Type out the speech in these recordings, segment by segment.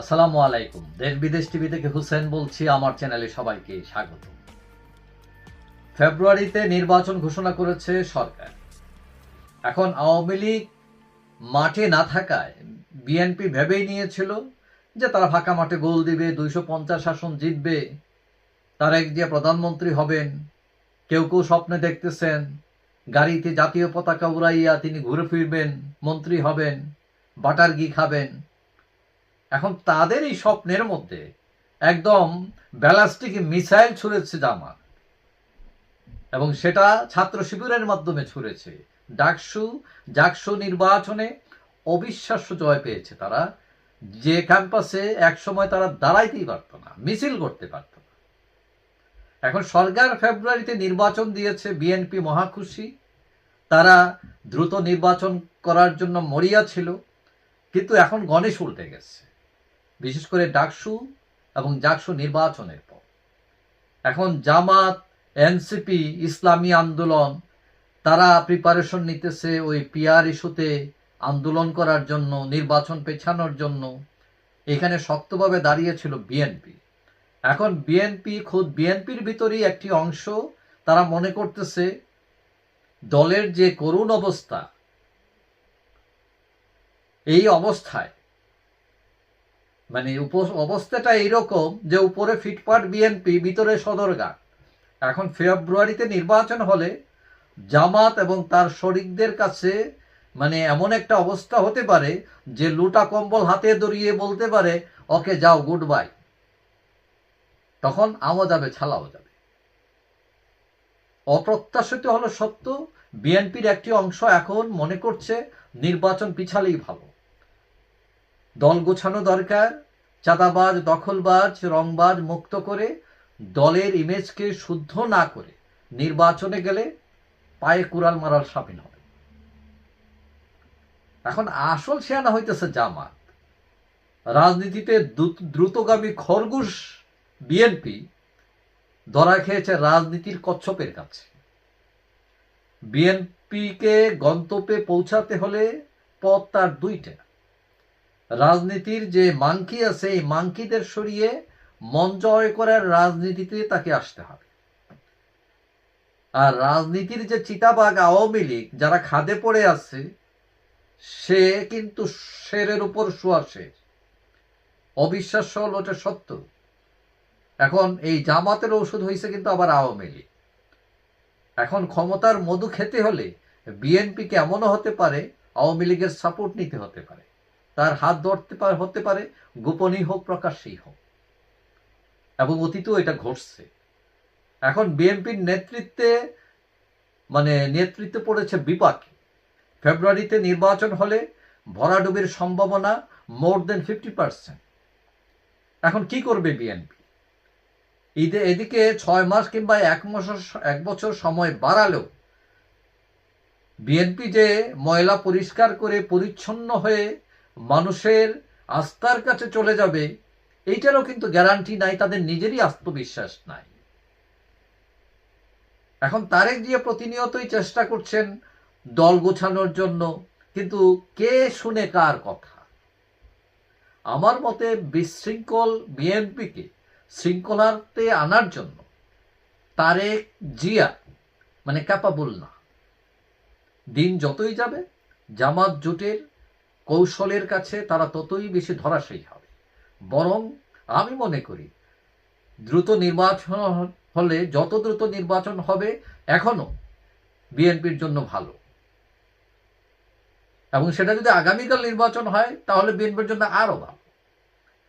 আসসালামু আলাইকুম। দেশ বিদেশ টিভি থেকে হুসেন বলছি, আমার চ্যানেলে সবাইকে স্বাগত। ফেব্রুয়ারিতে নির্বাচন ঘোষণা করেছে সরকার। এখন আওয়ামী লীগ মাঠে না থাকায় বিএনপি ভেবেই নিয়েছিল যে তারা ফাঁকা মাঠে গোল দিবে, দুইশো পঞ্চাশ আসন জিতবে তারেক যে প্রধানমন্ত্রী হবেন, কেউ কেউ স্বপ্নে দেখতেছেন, গাড়িতে জাতীয় পতাকা উড়াইয়া তিনি ঘুরে ফিরবেন, মন্ত্রী হবেন বাটার ঘি খাবেন এখন তাদের এই স্বপ্নের মধ্যে একদম ব্যালাস্টিক মিসাইল ছুঁড়েছে জামাত এবং সেটা ছাত্র শিবিরের মাধ্যমে ছুঁড়েছে। ডাকসু জাকসু নির্বাচনে অবিশ্বাস্য জয় পেয়েছে তারা। যে ক্যাম্পাসে একসময় তারা দাঁড়াইতেই পারত না, মিছিল করতে পারত না। এখন সরকার ফেব্রুয়ারিতে নির্বাচন দিয়েছে বিএনপি মহাখুশি। তারা দ্রুত নির্বাচন করার জন্য মরিয়া ছিল। কিন্তু এখন গণেশ উল্টে গেছে। বিশেষ করে ডাকসু এবং জাকসু নির্বাচনের পর। এখন জামাত, এনসিপি, ইসলামী আন্দোলন, তারা প্রিপারেশন নিতেছে ওই পিআর ইস্যুতে আন্দোলন করার জন্য, নির্বাচন পেছানোর জন্য। এখানে শক্তভাবে দাঁড়িয়েছিল বিএনপি। এখন বিএনপি, খুদ বিএনপির ভিতরেই একটি অংশ, তারা মনে করতেছে দলের যে করুণ অবস্থা, এই অবস্থায় মানে অবস্থাটা এইরকম যে উপরে ফিটপাট বিএনপি ভিতরে সদরঘাট। এখন ফেব্রুয়ারিতে নির্বাচন হলে জামাত এবং তার শরিকদের কাছে মানে এমন একটা অবস্থা হতে পারে যে লুটা কম্বল হাতে দড়িয়ে বলতে পারে, ওকে যাও গুড বাই তখন আমও যাবে, ছালাও যাবে। অপ্রত্যাশিত হলো সত্য বিএনপির একটি অংশ এখন মনে করছে নির্বাচন পিছালেই ভালো। দল গোছানো দরকার, চাঁদাবাজ, দখলবাজ, রংবাজ মুক্ত করে, দলের ইমেজকে শুদ্ধ না করে নির্বাচনে গেলে পায়ে কুড়াল মারার সামিল হবে। এখন আসল শেয়ানা হইতেছে জামাত। রাজনীতিতে দ্রুতগামী খরগোশ বিএনপি ধরা খেয়েছে রাজনীতির কচ্ছপের কাছে। বিএনপিকে গন্তব্যে পৌঁছাতে হলে পথ তার দুইটা। রাজনীতির যে মাংকি আছে, এই মাংকিদের সরিয়ে মন জয় করার রাজনীতিতে তাকে আসতে হবে। আর রাজনীতির যে চিতাবাগ আওয়ামী লীগ, যারা খাদে পড়ে আছে, সে কিন্তু শেরের উপর শুয়াশের অবিশ্বাস্য হল ওটা সত্য। এখন এই জামাতের ওষুধ হয়েছে কিন্তু আবার আওয়ামী লীগ। এখন ক্ষমতার মধু খেতে হলে বিএনপিকে এমনও হতে পারে, আওয়ামী লীগের সাপোর্ট নিতে হতে পারে। তার হাত ধরতে হতে পারে, গোপনই হোক, প্রকাশ্যেই হোক। এবং অতীতেও এটা ঘটছে। এখন বিএনপির নেতৃত্বে মানে নেতৃত্বে পড়েছে বিপাকে। ফেব্রুয়ারিতে নির্বাচন হলে ভরাডুবির সম্ভাবনা মোর দেন ফিফটি পার্সেন্ট। এখন কি করবে বিএনপি? ঈদে, এদিকে ছয় মাস কিংবা এক মাস এক বছর সময় বাড়ালেও বিএনপি যে ময়লা পরিষ্কার করে পরিচ্ছন্ন হয়ে মানুষের আস্থার কাছে চলে যাবে, এইটারও কিন্তু গ্যারান্টি নাই, তাদের নিজেরই আত্মবিশ্বাস নাই। এখন তারেক দিয়ে প্রতিনিয়তই চেষ্টা করছেন দল গোছানোর জন্য, কিন্তু কে শুনে কার কথা? আমার মতে বিশৃঙ্খল বিএনপিকে শৃঙ্খলাতে আনার জন্য তারেক জিয়া মানে ক্যাপাবল না। দিন যতই যাবে, জামাত জোটের কৌশলের কাছে তারা ততই বেশি ধরাশায়ী হবে। বরং আমি মনে করি, দ্রুত নির্বাচন হলে যত দ্রুত নির্বাচন হবে এখনও বিএনপির জন্য ভালো। এবং সেটা যদি আগামীকাল নির্বাচন হয়, তাহলে বিএনপির জন্য আরও ভালো।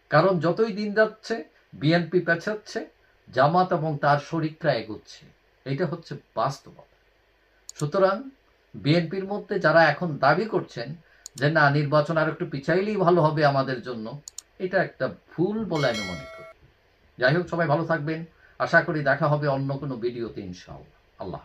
কারণ যতই দিন যাচ্ছে, বিএনপি পেছাচ্ছে, জামাত এবং তার শরিকরা এগোচ্ছে। এটা হচ্ছে বাস্তবতা। সুতরাং বিএনপির মধ্যে যারা এখন দাবি করছেন যে না, নির্বাচন আর একটু পিছাইলেই ভালো হবে আমাদের জন্য, এটা একটা ভুল বলে আমি মনে করি। যাই হোক, সবাই ভালো থাকবেন। আশা করি দেখা হবে অন্য কোনো ভিডিওতে ইনশাআল্লাহ। আল্লাহ